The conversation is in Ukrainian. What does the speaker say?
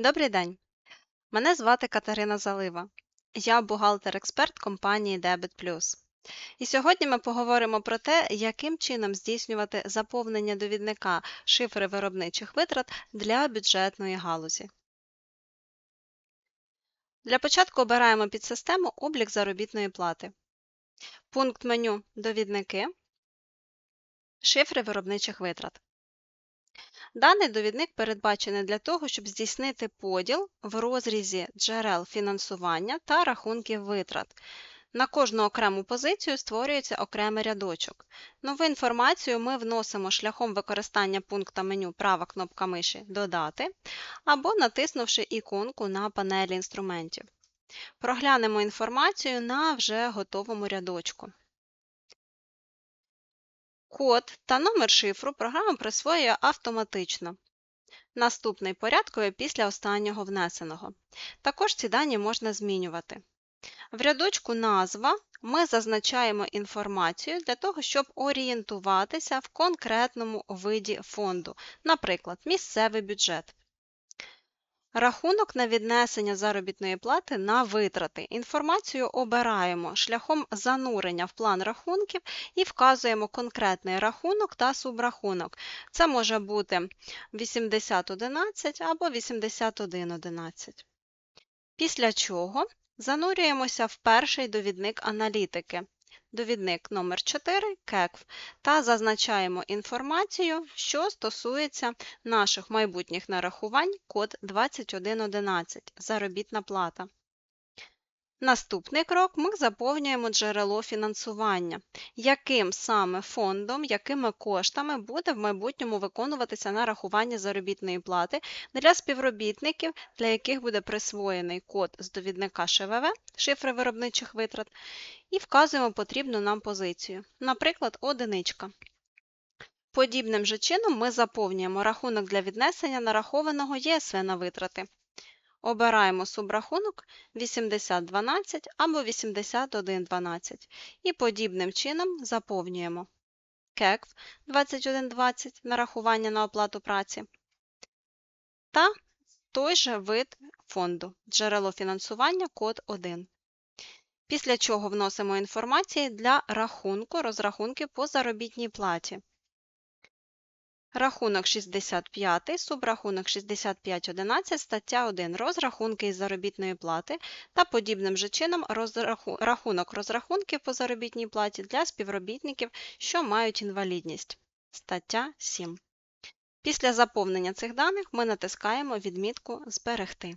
Добрий день! Мене звати Катерина Залива. Я бухгалтер-експерт компанії Debit. І сьогодні ми поговоримо про те, яким чином здійснювати заповнення довідника шифри виробничих витрат для бюджетної галузі. Для початку обираємо підсистему Облік заробітної плати. Пункт меню Довідники, шифри виробничих витрат. Даний довідник передбачений для того, щоб здійснити поділ в розрізі джерел фінансування та рахунків витрат. На кожну окрему позицію створюється окремий рядочок. Нову інформацію ми вносимо шляхом використання пункта меню права кнопка миші Додати або натиснувши іконку на панелі інструментів. Проглянемо інформацію на вже готовому рядочку. Код та номер шифру програма присвоює автоматично. Наступний порядковий після останнього внесеного. Також ці дані можна змінювати. В рядочку Назва ми зазначаємо інформацію для того, щоб орієнтуватися в конкретному виді фонду, наприклад, місцевий бюджет. Рахунок на віднесення заробітної плати на витрати. Інформацію обираємо шляхом занурення в план рахунків і вказуємо конкретний рахунок та субрахунок. Це може бути 8011 або 8111. Після чого занурюємося в перший довідник аналітики довідник номер 4 КЕКВ та зазначаємо інформацію, що стосується наших майбутніх нарахувань код 2111 заробітна плата. Наступний крок ми заповнюємо джерело фінансування, яким саме фондом, якими коштами буде в майбутньому виконуватися нарахування заробітної плати для співробітників, для яких буде присвоєний код з довідника ШВВ, шифри виробничих витрат, і вказуємо потрібну нам позицію, наприклад, одиничка. Подібним же чином ми заповнюємо рахунок для віднесення нарахованого ЄСВ на витрати. Обираємо субрахунок 8012 або 8112 і подібним чином заповнюємо КЕКВ 2120 нарахування на оплату праці та той же вид фонду джерело фінансування код 1. Після чого вносимо інформацію для рахунку розрахунки по заробітній платі. Рахунок 65, субрахунок 6511, стаття 1. Розрахунки із заробітної плати та подібним же чином розраху... рахунок розрахунків по заробітній платі для співробітників, що мають інвалідність. Стаття 7. Після заповнення цих даних ми натискаємо відмітку Зберегти.